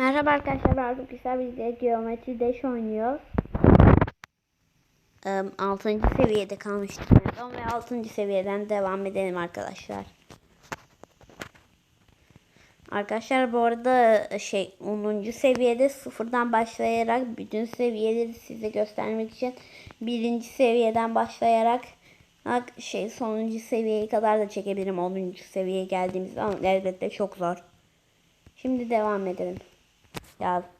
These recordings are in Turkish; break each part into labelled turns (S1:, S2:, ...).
S1: Merhaba arkadaşlar ben Arzu Güzel bir Geometri Dash oynuyor. 6. seviyede kalmıştık en son ve 6. seviyeden devam edelim arkadaşlar. Arkadaşlar bu arada şey 10. seviyede sıfırdan başlayarak bütün seviyeleri size göstermek için birinci seviyeden başlayarak şey sonuncu seviyeye kadar da çekebilirim 10. seviyeye geldiğimizde ama elbette çok zor. Şimdi devam edelim. Ya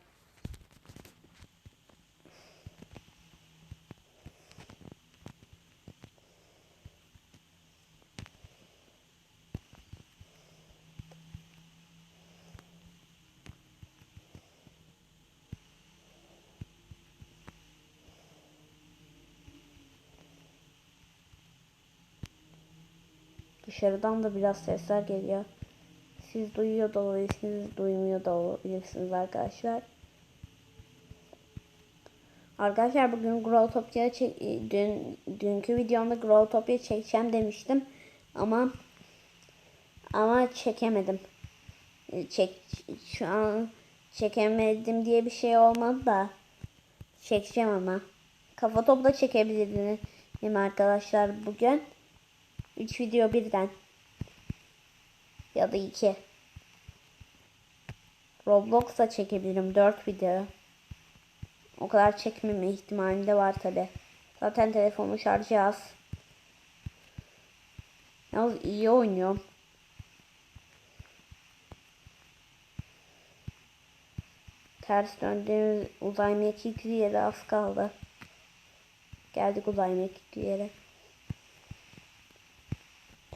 S1: Dışarıdan da biraz sesler geliyor. Siz duyuyor da olabilirsiniz, duymuyor da olabilirsiniz arkadaşlar. Arkadaşlar bugün Growtopia çek dün dünkü videomda Growtopia çekeceğim demiştim ama ama çekemedim. Çek şu an çekemedim diye bir şey olmadı da çekeceğim ama. Kafa topla çekebilirim arkadaşlar bugün. 3 video birden. Ya da 2. Roblox'a çekebilirim 4 video. O kadar çekmeme ihtimali de var tabi. Zaten telefonun şarjı az. Yalnız iyi oynuyorum. Ters döndüğümüz uzay mekik yere az kaldı. Geldik uzay mekik yere.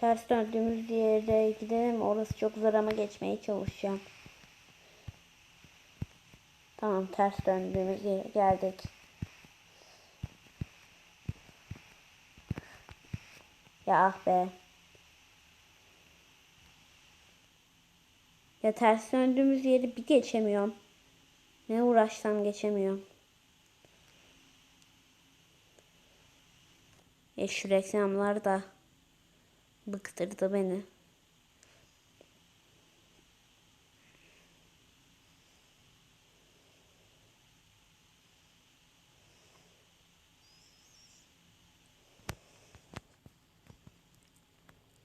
S1: Ters döndüğümüz yere gidelim. Orası çok zor ama geçmeye çalışacağım. Tamam ters döndüğümüz yere geldik. Ya ah be. Ya ters döndüğümüz yeri bir geçemiyorum. Ne uğraşsam geçemiyorum. E şu reklamlar da bıktırdı beni.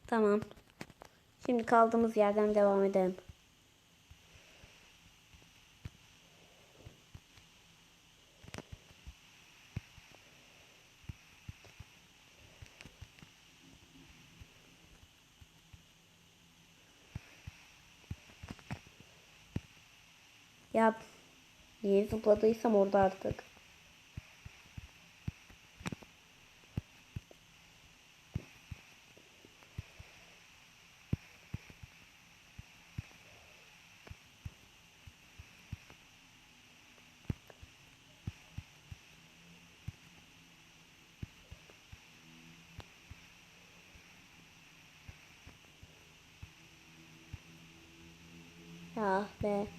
S1: Tamam. Şimdi kaldığımız yerden devam edelim. Ya niye zıpladıysam orada artık. Ah be.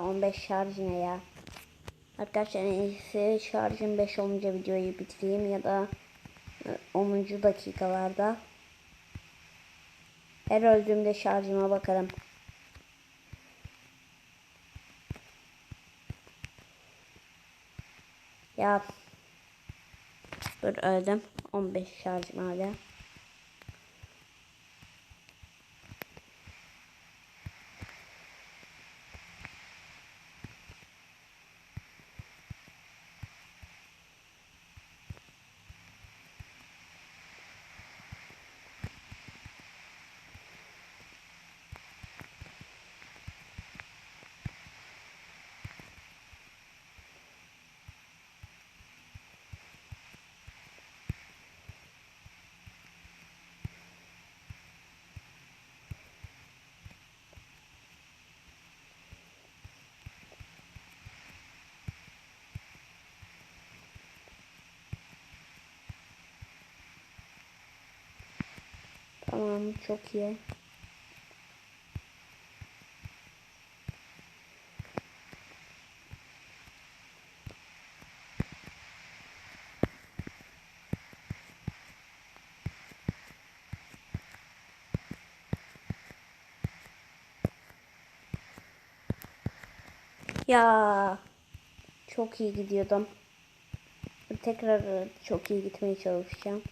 S1: Ya 15 şarj ne ya? Arkadaşlar en iyisi şarjım 5 olunca videoyu bitireyim ya da 10. E, dakikalarda. Her öldüğümde şarjıma bakarım. Ya dur öldüm. 15 şarjım hala. Tamam çok iyi. Ya çok iyi gidiyordum. Tekrar çok iyi gitmeye çalışacağım.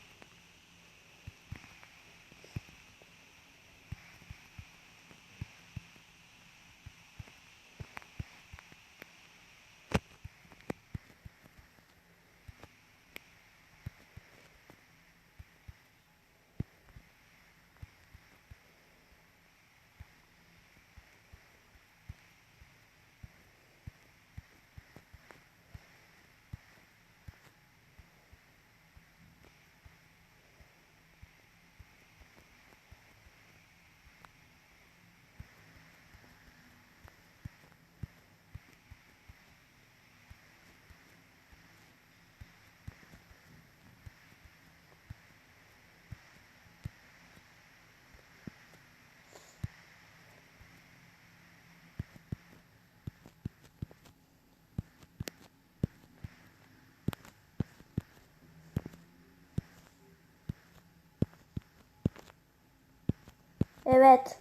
S1: Evet.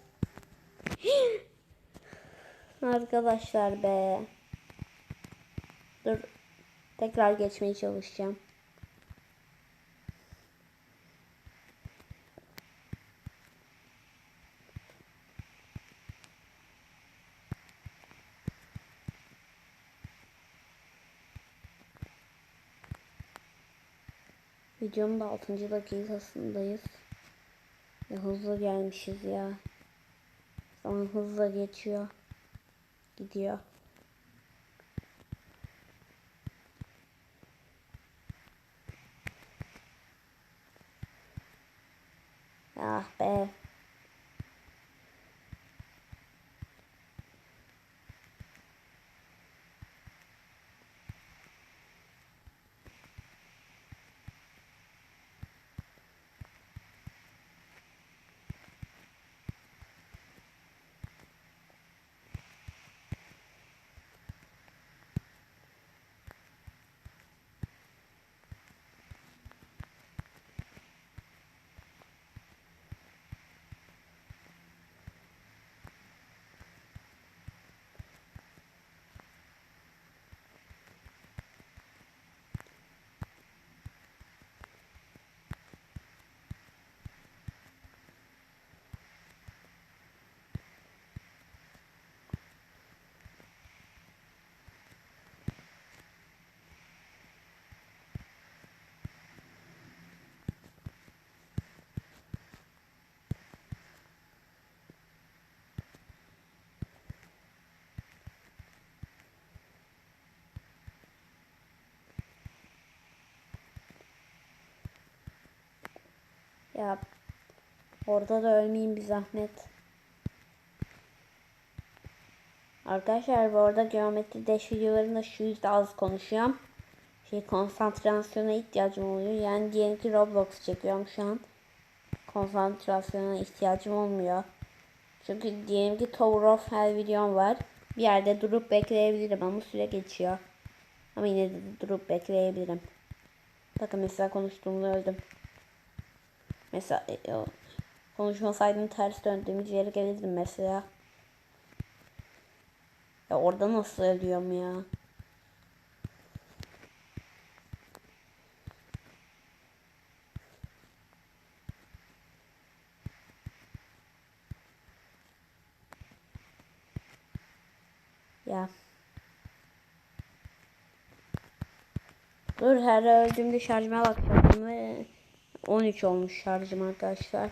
S1: Arkadaşlar be. Dur. Tekrar geçmeye çalışacağım. Videonun da 6. dakikasındayız. Ya hızlı gelmişiz ya. Zaman hızla geçiyor. Gidiyor. Ah be. Ya orada da ölmeyeyim bir zahmet. Arkadaşlar bu arada geometri deş videolarında şu yüzden az konuşuyorum. Şey konsantrasyona ihtiyacım oluyor. Yani diyelim ki Roblox çekiyorum şu an. Konsantrasyona ihtiyacım olmuyor. Çünkü diyelim ki Tower of Hell videom var. Bir yerde durup bekleyebilirim ama süre geçiyor. Ama yine de durup bekleyebilirim. Bakın mesela konuştuğumda öldüm. Mesela e, o, konuşmasaydım ters döndüğümüz yere gelirdim mesela. Ya orada nasıl ölüyorum ya? Ya. Dur her öldüğümde şarjıma bakacağım 13 olmuş şarjım arkadaşlar.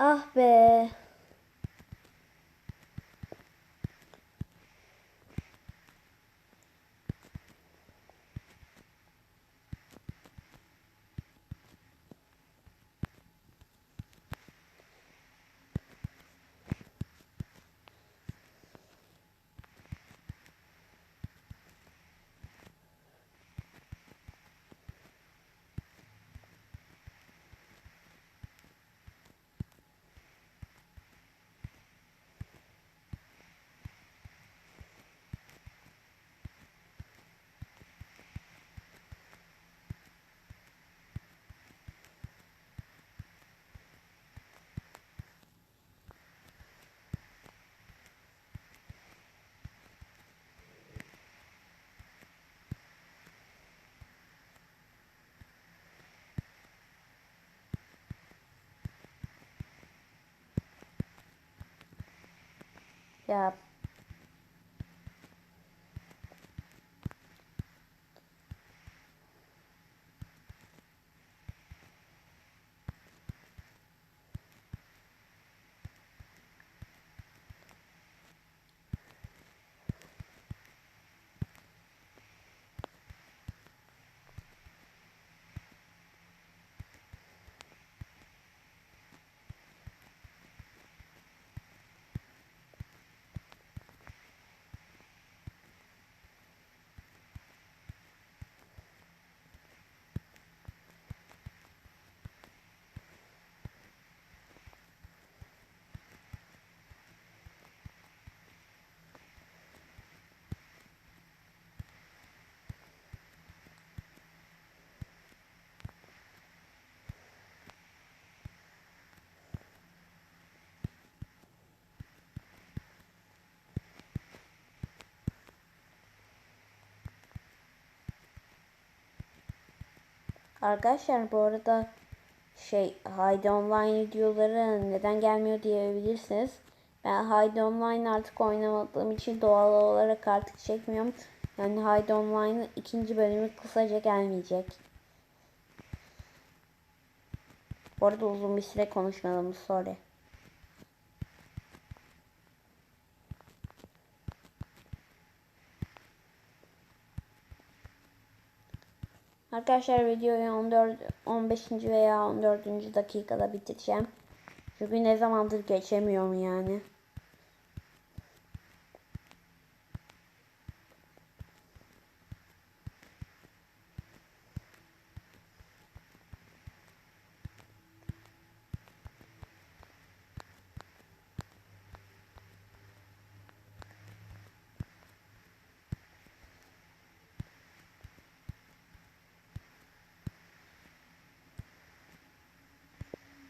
S1: Ah be. Ya Arkadaşlar bu arada şey Haydi Online videoları neden gelmiyor diyebilirsiniz. Ben Haydi Online artık oynamadığım için doğal olarak artık çekmiyorum. Yani Haydi Online'ın ikinci bölümü kısaca gelmeyecek. Bu arada uzun bir süre konuşmadım sorry. Arkadaşlar videoyu 14 15. veya 14. dakikada bitireceğim. Çünkü ne zamandır geçemiyorum yani.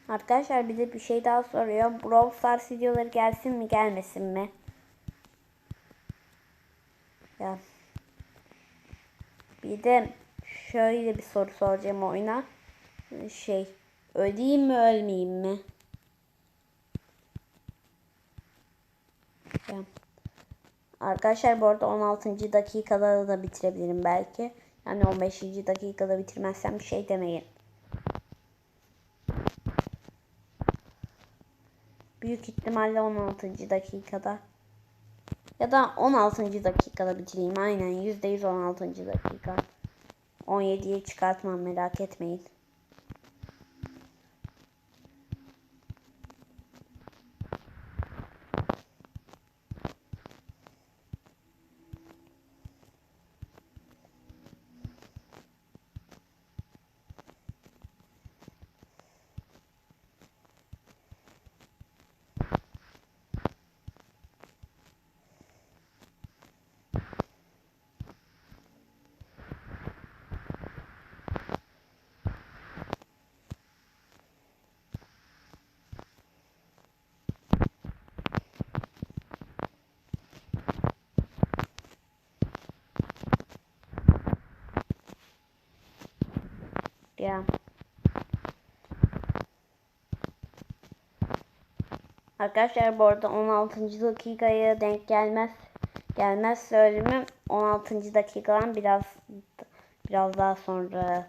S1: Arkadaşlar bir de bir şey daha soruyor. Brawl Stars videoları gelsin mi gelmesin mi? Ya. Bir de şöyle bir soru soracağım oyuna. Şey, öleyim mi ölmeyeyim mi? Ya. Arkadaşlar bu arada 16. dakikada da bitirebilirim belki. Yani 15. dakikada bitirmezsem bir şey demeyin. Büyük ihtimalle 16. dakikada. Ya da 16. dakikada bitireyim. Aynen %100 16. dakika. 17'ye çıkartmam merak etmeyin. Ya. Arkadaşlar bu arada 16. dakikaya denk gelmez. Gelmez söylemem 16. dakikadan biraz biraz daha sonra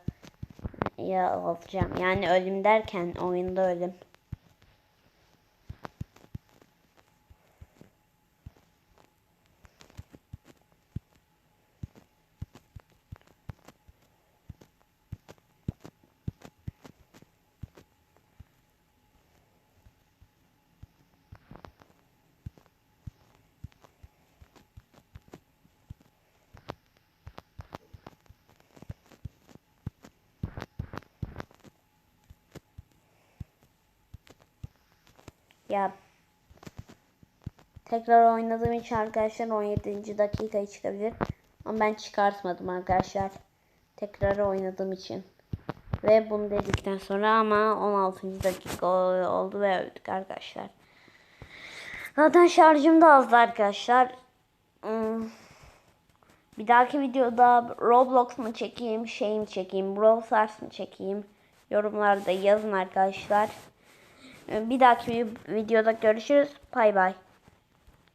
S1: ya alacağım. Yani ölüm derken oyunda ölüm. Ya tekrar oynadığım için arkadaşlar 17. dakikaya çıkabilir. Ama ben çıkartmadım arkadaşlar. Tekrar oynadığım için. Ve bunu dedikten sonra ama 16. dakika oldu ve öldük arkadaşlar. Zaten şarjım da azdı arkadaşlar. Hmm. Bir dahaki videoda Roblox mu çekeyim, şey mi çekeyim, Brawl Stars mı çekeyim? Yorumlarda yazın arkadaşlar. Bir dahaki videoda görüşürüz. Bay bay.